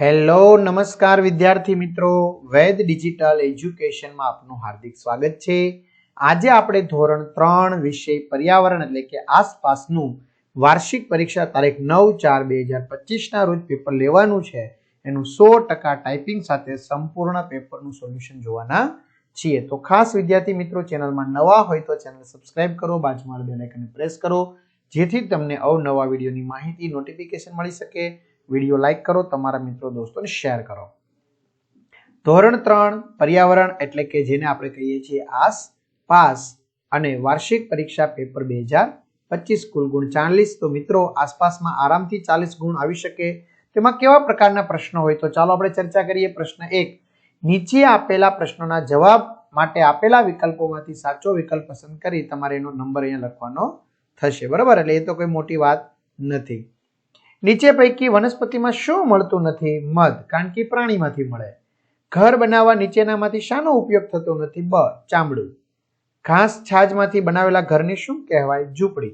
Hello, નમસ્કાર વિદ્યાર્થી મિત્રો. વેદ ડિજિટલ એજ્યુકેશનમાં આપનું હાર્દિક સ્વાગત છે. આજે આપણે ધોરણ ત્રણ વિષય પર્યાવરણ એટલે કે આસપાસનું વાર્ષિક પરીક્ષા તારીખ નવ ચાર બે હજાર પચીસના રોજ પેપર લેવાનું છે. એનું સો ટકા ટાઈપિંગ સાથે સંપૂર્ણ પેપરનું સોલ્યુશન જોવાના છીએ. તો ખાસ વિદ્યાર્થી મિત્રો, ચેનલમાં નવા હોય તો ચેનલ સબસ્ક્રાઇબ કરો, બાજુમાં બેલ આઇકનને પ્રેસ કરો, જેથી તમને અવનવા વિડીયોની માહિતી, નોટિફિકેશન મળી શકે. વીડિયો લાઈક કરો, તમારા મિત્રો, દોસ્તોને શેર કરો. ધોરણ ત્રણ, પર્યાવરણ એટલે કે જેને આપણે કહીએ છીએ આસ, પાસ અને વાર્ષિક પરીક્ષા પેપર બે હજાર પચીસ કુલ ગુણ ચાલીસ. તો મિત્રો, આસપાસમાં આરામથી ચાલીસ ગુણ આવી શકે. તેમાં કેવા પ્રકારના પ્રશ્નો હોય? તો ચાલો આપણે ચર્ચા કરીએ પ્રશ્ન એક. નીચે આપેલા પ્રશ્નોના જવાબ માટે આપેલા વિકલ્પોમાંથી સાચો વિકલ્પ પસંદ કરી તમારે એનો નંબર અહીંયા લખવાનો થશે. બરાબર? એટલે એ તો કોઈ મોટી વાત નથી. નીચે પૈકી વનસ્પતિમાં શું મળતું નથી? મધ, કારણ કે પ્રાણીમાંથી મળે. ઘર બનાવવા નીચેનામાંથી શાનો ઉપયોગ થતો નથી? બ, ચામડું. ઘાસ છાજમાંથી બનાવેલા ઘરને શું કહેવાય? ઝૂંપડી.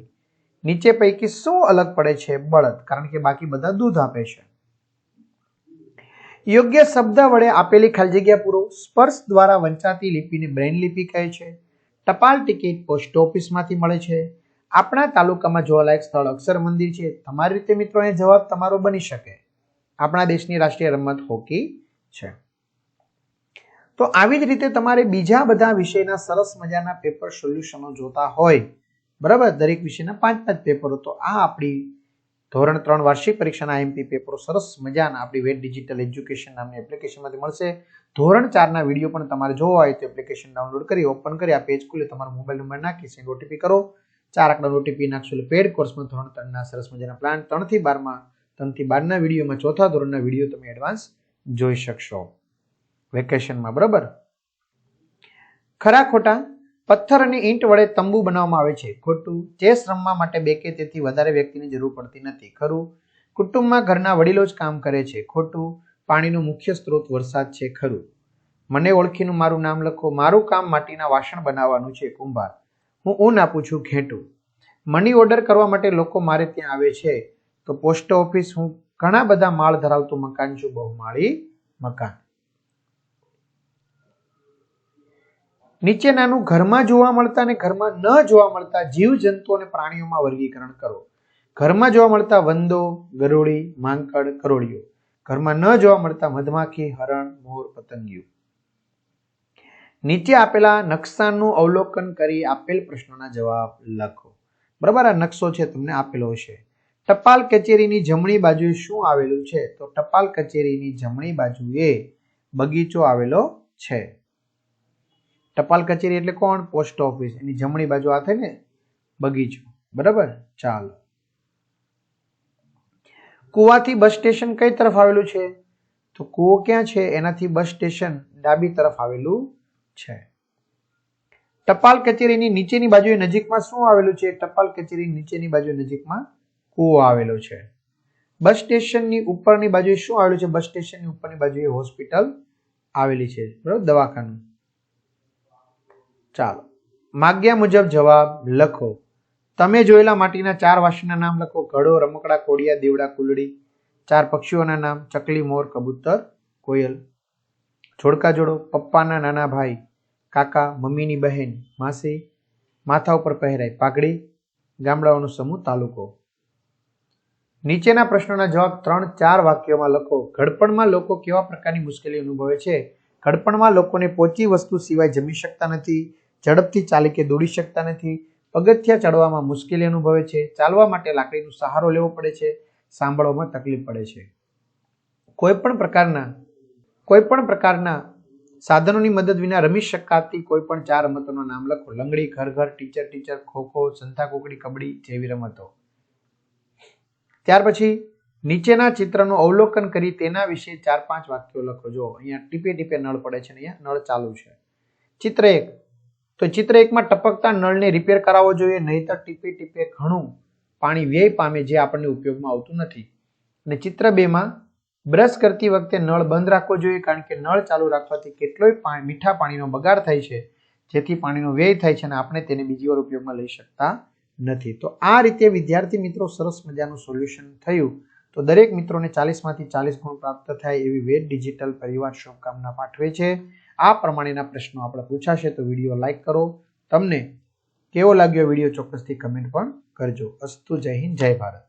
નીચે પૈકી શું અલગ પડે છે? બળદ, કારણ કે બાકી બધા દૂધ આપે છે. યોગ્ય શબ્દ વડે આપેલી ખાલી જગ્યા પૂરો સ્પર્શ દ્વારા વંચાતી લિપિને બ્રેન લિપિ કહે છે. ટપાલ ટિકિટ પોસ્ટ ઓફિસમાંથી મળે છે. આપણા તાલુકામાં જોવાલાયક સ્થળ અક્ષર મંદિર છે. તમારી રીતે મિત્રો એ જવાબ તમારો બની શકે. આપણા દેશની રાષ્ટ્રીય રમત હોકી છે. તો આવી જ રીતે તમારે બીજા બધા વિષયના સરસ મજાના પેપર સોલ્યુશનો જોતા હોય. બરાબર? દરેક વિષયના પાંચ પાંચ પેપરો તો આ આપણી ધોરણ ત્રણ વાર્ષિક પરીક્ષાના આઈએમપી પેપરો સરસ મજાના આપણી વેટ ડિજિટલ એજ્યુકેશન નામની એપ્લિકેશનમાંથી મળશે. ધોરણ ચારના વીડિયો પણ તમારે જોવા હોય તો એપ્લિકેશન ડાઉનલોડ કરી ઓપન કરી, આ પેજ ખુલે, તમારો મોબાઈલ નંબર નાખી સેન્ડ ઓટીપી કરો. ચાર આંકડાનો ઓટીપી નાખશું એટલે પેડ કોર્સમાં ધોરણ ત્રણના સરસ મજાના પ્લાન ત્રણથી બારમાં, ત્રણથી બારના વિડીયોમાં ચોથા ધોરણના વીડિયો તમે એડવાન્સ જોઈ શકશો. વેકેશનમાં બરાબર? ખરા ખોટા, પથ્થર અને ઈંટ વડે તંબુ બનાવવામાં આવે છે. ખોટું ચેસ રમવા માટે બે કે તેથી વધારે વ્યક્તિની જરૂર પડતી નથી. ખરું, કુટુંબમાં ઘરના વડીલો જ કામ કરે છે. ખોટું, પાણીનો મુખ્ય સ્ત્રોત વરસાદ છે. ખરું, મને ઓળખીનું મારું નામ લખો. મારું કામ માટીના વાસણ બનાવવાનું છે. કુંભાર હું ઊન આપું છું ઘેટું. મની ઓર્ડર કરવા માટે લોકો મારે ત્યાં આવે છે, તો પોસ્ટ ઓફિસ હું ઘણા બધા માળ ધરાવતું મકાન છું, બહુમાળી મકાન. નીચેનાનું ઘરમાં જોવા મળતા અને ઘરમાં ન જોવા મળતા જીવ જંતુ અને પ્રાણીઓમાં વર્ગીકરણ કરો. ઘરમાં જોવા મળતા વંદો, ગરોળી, માંકડ, કરોળીઓ. ઘરમાં ન જોવા મળતા મધમાખી, હરણ, મોર, પતંગિયું. નીચે આપેલા નકશાનું અવલોકન કરી આપેલ પ્રશ્નોના જવાબ લખો. બરાબર? આ નકશો છે, તમને આપેલો છે ટપાલ કચેરીની જમણી બાજુએ શું આવેલું છે? તો ટપાલ કચેરીની જમણી બાજુએ બગીચો આવેલો છે. ટપાલ કચેરી એટલે કોણ? Post office. એની જમણી બાજુ આ થાય ને બગીચો. બરાબર? ચાલો. કુવાથી બસ સ્ટેશન કઈ તરફ આવેલું છે? તો કુવો ક્યાં છે? એનાથી બસ સ્ટેશન ડાબી તરફ આવેલું છે. ટપાલ કચેરીની નીચેની બાજુએ નજીકમાં શું આવેલું છે? ટપાલ કચેરી નીચેની બાજુએ નજીકમાં કૂવો આવેલો છે. બસ સ્ટેશનની ઉપરની બાજુએ શું આવેલું છે? બસ સ્ટેશનની ઉપરની બાજુએ હોસ્પિટલ આવેલી છે. બરાબર? દવાખાનું. ચાલો. માગ્યા મુજબ જવાબ લખો. તમે જોયેલા માટીના ચાર વાસણના નામ લખો. ઘડો, રમકડા, કોડિયા, દેવડા કુલડી ચાર પક્ષીઓના નામ. ચકલી, મોર, કબૂતર, કોયલ. જોડકા જોડો, પપ્પાના નાના ભાઈ, કાકા, મમ્મીની બહેન, માસી, માથા ઉપર પહેરાય પાઘડી, ગામડાઓનો સમૂહ, તાલુકો. નીચેના પ્રશ્નોના જવાબ ત્રણ, ચાર વાક્યોમાં લખો. ઘડપણમાં લોકો કેવા પ્રકારની મુશ્કેલી અનુભવે છે? ઘડપણમાં લોકોને પોચી વસ્તુ સિવાય જમી શકતા નથી, ઝડપથી ચાલી કે દોડી શકતા નથી, પગથિયા ચડવામાં મુશ્કેલી અનુભવે છે, ચાલવા માટે લાકડીનો સહારો લેવો પડે છે, સાંભળવામાં તકલીફ પડે છે. કોઈ પણ પ્રકારના કોઈ પણ પ્રકારના સાધનોની મદદ વિના રમી શકાતી કોઈ પણ ચાર રમતોનો નામ લખો. લંગડી, ઘર ઘર ટીચર ટીચર ખોખો સંતા કોકડી કબડ્ડી જેવી રમતો. ત્યાર પછી નીચેના ચિત્રનું અવલોકન કરી તેના વિશે ચાર, પાંચ વાક્યો લખો. જો અહીંયા ટીપે ટીપે નળ પડે છે અહીંયા નળ ચાલુ છે. ચિત્ર એક. તો ચિત્ર એકમાં ટપકતા નળને રિપેર કરાવવો જોઈએ, નહીતર ટીપે ટીપે ઘણું પાણી વ્યય પામે જે આપણને ઉપયોગમાં આવતું નથી. અને ચિત્ર બેમાં બ્રશ કરતી વખતે નળ બંધ રાખવો જોઈએ કારણ કે નળ ચાલુ રાખવાથી કેટલોય મીઠા પાણીનો બગાડ થાય છે, જેથી પાણીનો વ્યય થાય છે અને આપણે તેને બીજી વાર ઉપયોગમાં લઈ શકતા નથી. તો આ રીતે વિદ્યાર્થી મિત્રો સરસ મજાનું સોલ્યુશન થયું. તો દરેક મિત્રોને ચાલીસમાંથી ચાલીસ ગુણ પ્રાપ્ત થાય એવી વેદ ડિજિટલ પરિવાર શુભકામના પાઠવે છે. આ પ્રમાણેના પ્રશ્નો આપણે પૂછાશે તો વીડિયો લાઇક કરો. તમને કેવો લાગ્યો વીડિયો ચોક્કસથી કમેન્ટ પણ કરજો. અસ્તુ જય હિન્દ, જય ભારત.